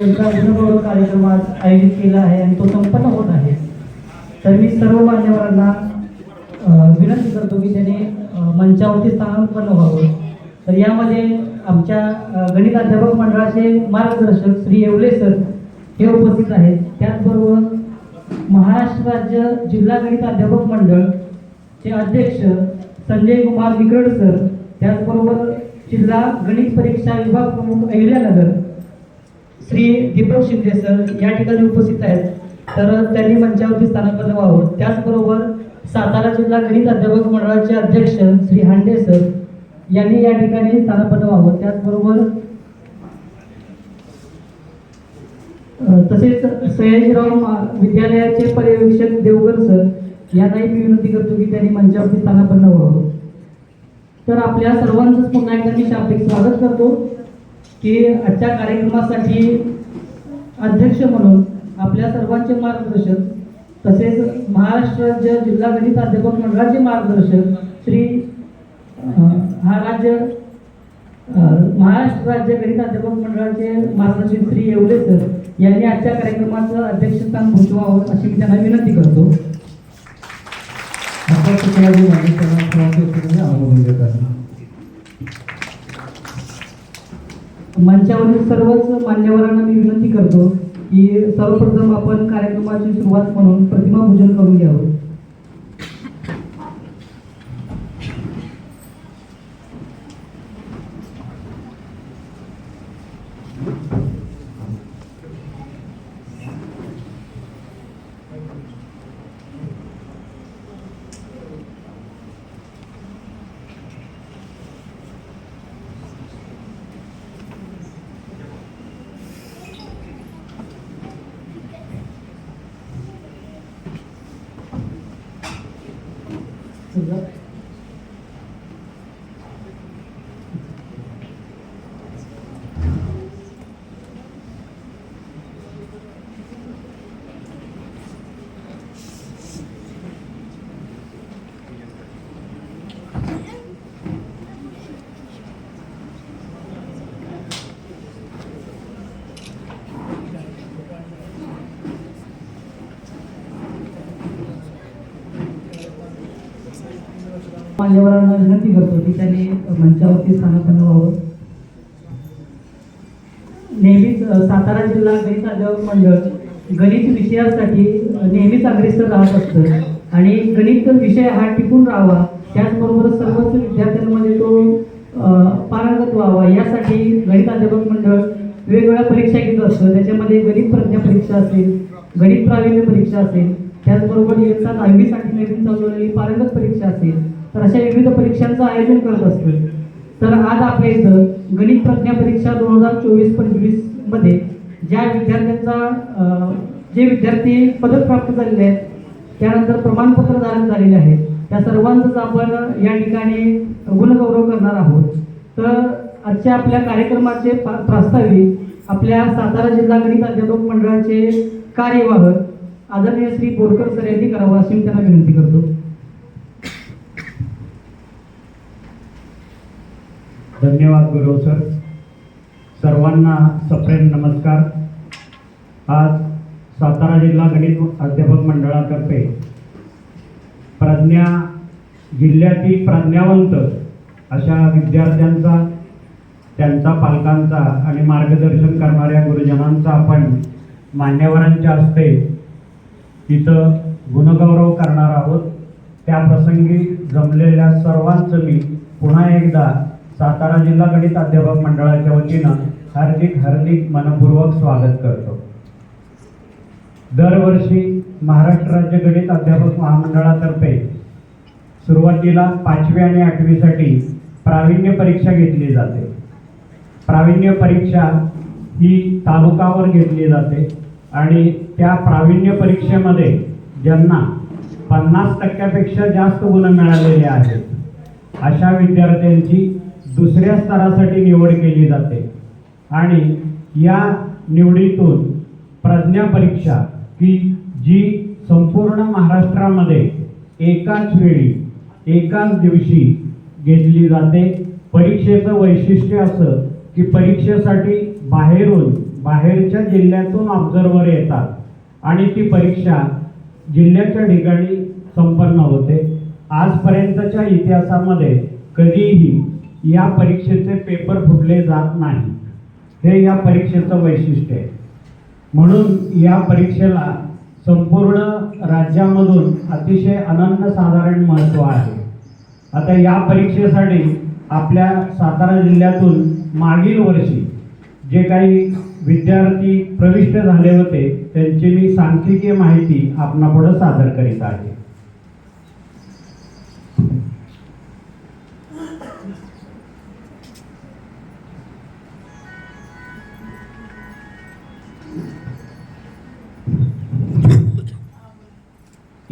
त्यांचा कार्यक्रम आज आयोजित केला आहे आणि तो संपन्न होत आहे. तर मी सर्व मान्यवरांना विनंती करतो की त्याने मंचावरती स्थानापन्न व्हावं. तर यामध्ये आमच्या गणिताध्यापक गणित अध्यापक मंडळाचे मार्गदर्शक श्री येवले सर हे उपस्थित आहेत. त्याचबरोबर महाराष्ट्र राज्य जिल्हा गणित अध्यापक मंडळ चे अध्यक्ष संजय कुमार विक्रड सर त्याचबरोबर जिल्हा गणित परीक्षा विभाग प्रमुख अहिल्यानगर श्री दीपक शिंदे सर या ठिकाणी उपस्थित आहेत. तर त्यांनी मंचावरती स्थानापन्न व्हावं. त्याचबरोबर सातारा जिल्हा गणित अध्यापक मंडळाचे अध्यक्ष श्री हांडे सर यांनी या ठिकाणी स्थानापन्न व्हावं. त्याचबरोबर तसेच सयाजीराव विद्यालयाचे पर्यवेक्षक देवगर सर यांनाही मी विनंती करतो की त्यांनी मंचावरती स्थानापन्न व्हावं. तर आपल्या सर्वांचंच पुन्हा एकदा मी शाब्दिक स्वागत करतो. की आजच्या कार्यक्रमासाठी अध्यक्ष म्हणून आपल्या सर्वांचे मार्गदर्शक तसेच महाराष्ट्र राज्य जिल्हा गणित अध्यापक मंडळाचे मार्गदर्शक श्री हा राज्य महाराष्ट्र राज्य गणित अध्यापक मंडळाचे मार्गदर्शक श्री येवले सर यांनी आजच्या कार्यक्रमाचं अध्यक्षस्थान भूषवावं अशी मी त्यांना विनंती करतो. अध्यक्षपदाची मंचावरील सर्वच मान्यवरांना मी विनंती करतो की सर्वप्रथम आपण कार्यक्रमाची सुरुवात म्हणून प्रतिमा पूजन करून घ्यावं. Sırrı मान्यवरांना विनंती करतो की त्यांनी मंचावरती स्थानापन्न व्हावं. नेहमीच सातारा जिल्हा गणित अध्यापक मंडळ गणित विषयासाठी नेहमीच अग्रेसर राहत असतं. आणि गणित विषय हा टिकून राहावा त्याचबरोबर सर्वच विद्यार्थ्यांमध्ये तो पारंगत व्हावा. यासाठी गणित अध्यापक मंडळ वेगवेगळ्या परीक्षा घेत असतं. त्याच्यामध्ये गणित प्रज्ञा परीक्षा असेल गणित प्रावीण्य परीक्षा असेल त्याचबरोबर इयत्ता दहावीसाठी नवीन चालवलेली पारंगत परीक्षा असेल. तर अशा विविध परीक्षांचं आयोजन करत असतं तर आज आपल्या इथं गणित प्रज्ञा परीक्षा दोन हजार चोवीस पंचवीसमध्ये ज्या विद्यार्थ्यांचा जे विद्यार्थी पदक प्राप्त झालेले आहेत त्यानंतर प्रमाणपत्र धारण झालेले आहेत त्या सर्वांचंच आपण या ठिकाणी गुणगौरव करणार आहोत. तर आजच्या आपल्या कार्यक्रमाचे पा- प्रास्ताविक आपल्या सातारा जिल्हा गणित अध्यापक मंडळाचे कार्यवाह आदरणीय श्री बोरकर सर यांनी करावं अशी मी त्यांना विनंती करतो. धन्यवाद गुरु सर. सर्वांना सप्रेम नमस्कार. आज सातारा जिल्हा गणित अध्यापक मंडळातर्फे प्रज्ञा जिल्ह्यातील प्रज्ञावंत अशा विद्यार्थ्यांचा त्यांचा पालकांचा आणि मार्गदर्शन करणाऱ्या गुरुजनांचा आपण मान्यवरांच्या हस्ते तिथं गुणगौरव करणार आहोत. त्या प्रसंगी जमलेल्या सर्वांचं मी पुन्हा एकदा सातारा जिल्हा गणित अध्यापक मंडळाच्या वतीनं हार्दिक हार्दिक मनपूर्वक स्वागत करतो. दरवर्षी महाराष्ट्र राज्य गणित अध्यापक महामंडळातर्फे सुरुवातीला पाचवी आणि आठवीसाठी प्रावीण्य परीक्षा घेतली जाते. प्रावीण्य परीक्षा ही तालुकावर घेतली जाते आणि त्या प्रावीण्य परीक्षेमध्ये ज्यांना पन्नास टक्क्यापेक्षा जास्त गुण मिळालेले आहेत अशा विद्यार्थ्यांची दुसऱ्या स्तरासाठी निवड केली जाते. आणि या निवडीतून प्रज्ञा परीक्षा की जी संपूर्ण महाराष्ट्रामध्ये एकाच वेळी एकाच दिवशी घेतली जाते. परीक्षेचं वैशिष्ट्य असं की परीक्षेसाठी बाहेरून बाहेरच्या जिल्ह्यातून ऑब्झर्वर येतात. आणि ती परीक्षा जिल्ह्याच्या ठिकाणी संपन्न होते. आजपर्यंतच्या इतिहासामध्ये कधीही या परीक्षेचे पेपर फुटले जात नाही. हे या परीक्षेचं वैशिष्ट्य आहे. म्हणून या परीक्षेला संपूर्ण राज्यामधून अतिशय अनन्यसाधारण महत्त्व आहे. आता या परीक्षेसाठी आपल्या सातारा जिल्ह्यातून मागील वर्षी जे काही विद्यार्थी प्रविष्ट झाले होते त्यांची मी सांख्यिकीय माहिती आपणापुढं सादर करीत आहे.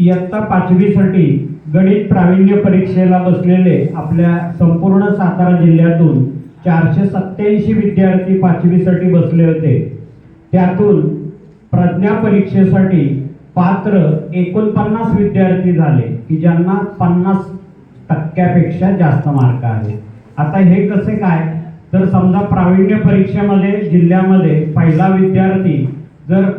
इयत्ता पाचवीसाठी गणित प्रावीण्य परीक्षेला बसलेले आपल्या संपूर्ण सातारा जिल्ह्यातून चारशे सत्याऐंशी विद्यार्थी पाचवीसाठी बसले होते. त्यातून प्रज्ञा परीक्षेसाठी पात्र एकोणपन्नास विद्यार्थी झाले की ज्यांना पन्नास टक्क्यापेक्षा जास्त मार्क आहे आता हे कसे काय? तर समजा प्रावीण्य परीक्षेमध्ये जिल्ह्यामध्ये पहिला विद्यार्थी जर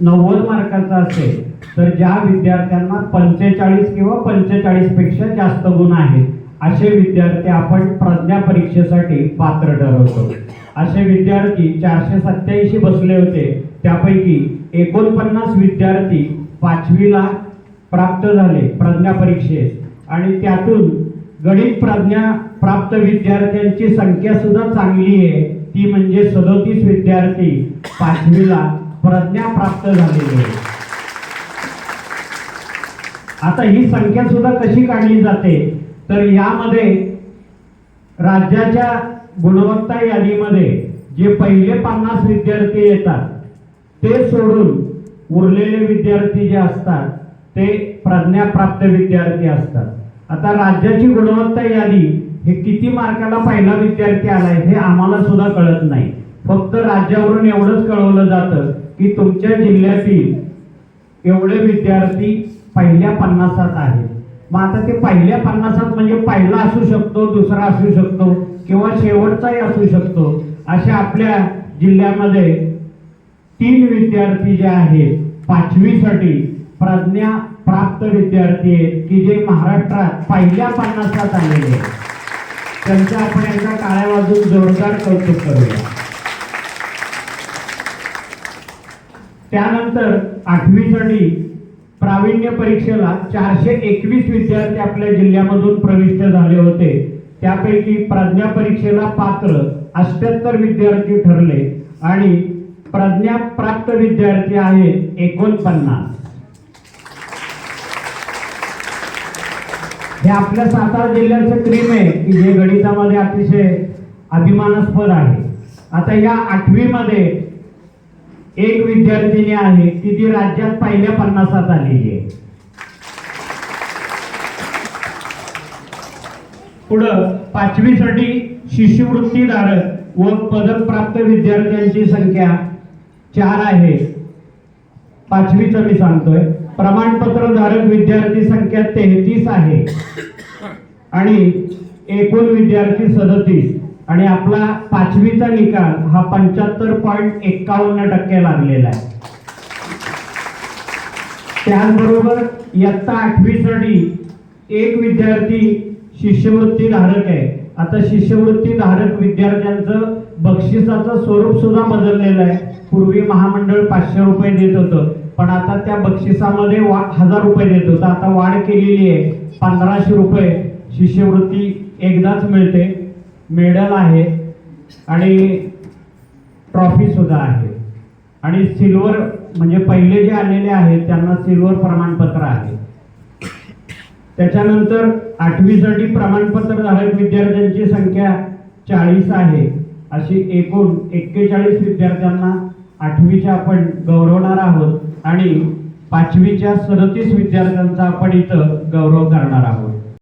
नव्वद मार्काचा असेल तर ज्या विद्यार्थ्यांना पंचेचाळीस किंवा पंचेचाळीसपेक्षा जास्त गुण आहेत असे विद्यार्थी आपण प्रज्ञा परीक्षेसाठी पात्र ठरवतो. असे विद्यार्थी चारशे सत्याऐंशी बसले होते त्यापैकी एकोणपन्नास विद्यार्थी पाचवीला प्राप्त झाले प्रज्ञा परीक्षेस आणि त्यातून गणित प्रज्ञा प्राप्त विद्यार्थ्यांची संख्या सुद्धा चांगली आहे. ती म्हणजे सदोतीस विद्यार्थी पाचवीला प्रज्ञा प्राप्त झालेली आहे. आता ही संख्या सुद्धा कशी काढली जाते? तर यामध्ये राज्याच्या गुणवत्ता यादीमध्ये जे पहिले पन्नास विद्यार्थी येतात ते सोडून उरलेले विद्यार्थी जे असतात ते प्रज्ञाप्राप्त विद्यार्थी असतात. आता राज्याची गुणवत्ता यादी हे किती मार्काला पहिला विद्यार्थी आलाय हे आम्हाला सुद्धा कळत नाही. फक्त राज्यावरून एवढंच कळवलं जातं की तुमच्या जिल्ह्यातील एवढे विद्यार्थी पहिल्या पन्नासात आहे. मग आता ते पहिल्या पन्नासात म्हणजे पहिला असू शकतो दुसरा असू शकतो किंवा शेवटचाही असू शकतो अशा आपल्या जिल्ह्यामध्ये तीन विद्यार्थी जे आहेत पाचवीसाठी प्रज्ञा प्राप्त विद्यार्थी आहेत की जे महाराष्ट्रात पहिल्या पन्नासात आलेले आहेत. त्यांचं आपण एका काळ्या वाजून जोरदार कौतुक करूया. त्यानंतर आठवीसाठी प्रावीण्य परीक्षेला चारशे एकवीस विद्यार्थी आपल्या जिल्ह्यामधून प्रविष्ट झाले होते. त्यापैकी प्रज्ञा परीक्षेला पात्र अष्ट्याहत्तर विद्यार्थी ठरले आणि प्रज्ञा प्राप्त विद्यार्थी आहेत एकोणपन्नास. हे आपल्या सातारा जिल्ह्याचं क्रीम आहे की जे गणितामध्ये अतिशय अभिमानास्पद आहे. आता या आठवीमध्ये एक विद्यार्थिनी आहे की ती राज्यात पहिल्या पन्नासात आलेली आहे. पुढं पाचवीसाठी शिष्यवृत्तीधारक व पदक प्राप्त विद्यार्थ्यांची संख्या चार आहे. पाचवीचं मी सांगतोय. प्रमाणपत्र धारक विद्यार्थी संख्या तेहतीस आहे. आणि एकूण विद्यार्थी सदतीस. आणि आपला पाचवीचा निकाल हा पंच्याहत्तर पॉईंट एक्कावन्न टक्के लागलेला आहे. त्याचबरोबर इयत्ता आठवीसाठी एक विद्यार्थी शिष्यवृत्ती धारक आहे. आता शिष्यवृत्ती धारक विद्यार्थ्यांचं बक्षिसाचं स्वरूप सुद्धा बदललेलं आहे. पूर्वी महामंडळ पाचशे रुपये देत होतं पण आता त्या बक्षिसामध्ये वा हजार रुपये देत होतं. आता वाढ केलेली आहे पंधराशे रुपये शिष्यवृत्ती एकदाच मिळते. मेडल आहे आणि ट्रॉफी सुद्धा आहे. आणि सिल्वर म्हणजे पहिले जे आलेले आहेत त्यांना सिल्वर प्रमाणपत्र आहे. त्याच्यानंतर आठवीसाठी प्रमाणपत्र धारक विद्यार्थ्यांची संख्या चाळीस आहे. अशी एकूण एक्केचाळीस विद्यार्थ्यांना आठवीच्या आपण गौरवणार आहोत आणि पाचवीच्या सदतीस विद्यार्थ्यांचा आपण इथं गौरव करणार आहोत.